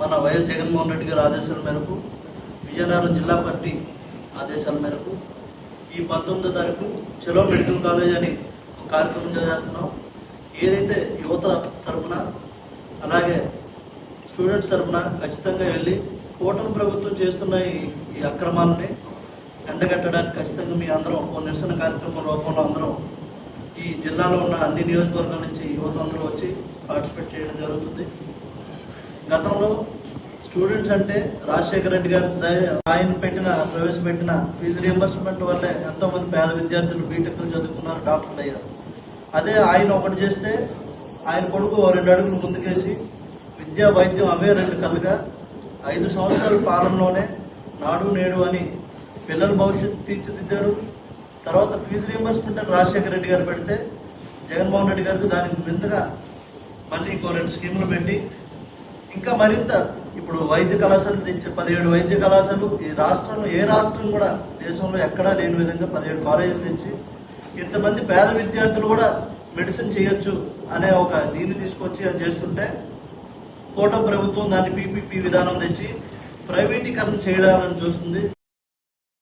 మన వైఎస్ జగన్మోహన్ రెడ్డి గారి ఆదేశాల మేరకు విజయనగరం జిల్లా పార్టీ ఆదేశాల మేరకు ఈ పంతొమ్మిదో తారీఖు చెలో మెడికల్ కాలేజ్ అని ఒక కార్యక్రమం చేస్తున్నాం. ఏదైతే యువత తరపున అలాగే స్టూడెంట్స్ తరఫున ఖచ్చితంగా వెళ్ళి కూటమి ప్రభుత్వం చేస్తున్న ఈ ఈ అక్రమాలని ఎండగట్టడానికి ఖచ్చితంగా మీ అందరం ఓ నిరసన కార్యక్రమం రూపంలో అందరం ఈ జిల్లాలో ఉన్న అన్ని నియోజకవర్గాల నుంచి యువత అందరూ వచ్చి పార్టిసిపేట్ చేయడం జరుగుతుంది. గతంలో స్టూడెంట్స్ అంటే రాజశేఖర రెడ్డి గారు ఆయన పెట్టిన ప్రవేశపెట్టిన ఫీజు రియంబర్స్మెంట్ వల్లే ఎంతో మంది పేద విద్యార్థులు బీటెక్ చదువుకున్నారు డాక్టర్లు అయ్యారు. అదే ఆయన ఒకటి చేస్తే ఆయన కొడుకు ఓ రెండు అడుగులు ముందుకేసి విద్యా వైద్యం అవే రెండు కలుగా ఐదు సంవత్సరాల పాలనలోనే నాడు నేడు అని పిల్లల భవిష్యత్తు తీర్చిదిద్దారు. తర్వాత ఫీజు రియంబర్స్మెంట్ అని రాజశేఖర రెడ్డి గారు పెడితే జగన్మోహన్ రెడ్డి గారికి దానికి వింతగా మళ్ళీ ఇంకో రెండు స్కీములు పెట్టి ఇంకా మరింత ఇప్పుడు వైద్య కళాశాలలు తెచ్చి పదిహేడు వైద్య కళాశాలలు ఈ రాష్ట్రంలో ఏ రాష్ట్రం కూడా దేశంలో ఎక్కడా లేని విధంగా పదిహేడు కాలేజీలు తెచ్చి ఇంతమంది పేద విద్యార్థులు కూడా మెడిసిన్ చేయొచ్చు అనే ఒక దీన్ని తీసుకొచ్చి అది చేస్తుంటే కూటమి ప్రభుత్వం దాన్ని పీపీపీ విధానం తెచ్చి ప్రైవేటీకరణ చేయడాలని చూస్తుంది.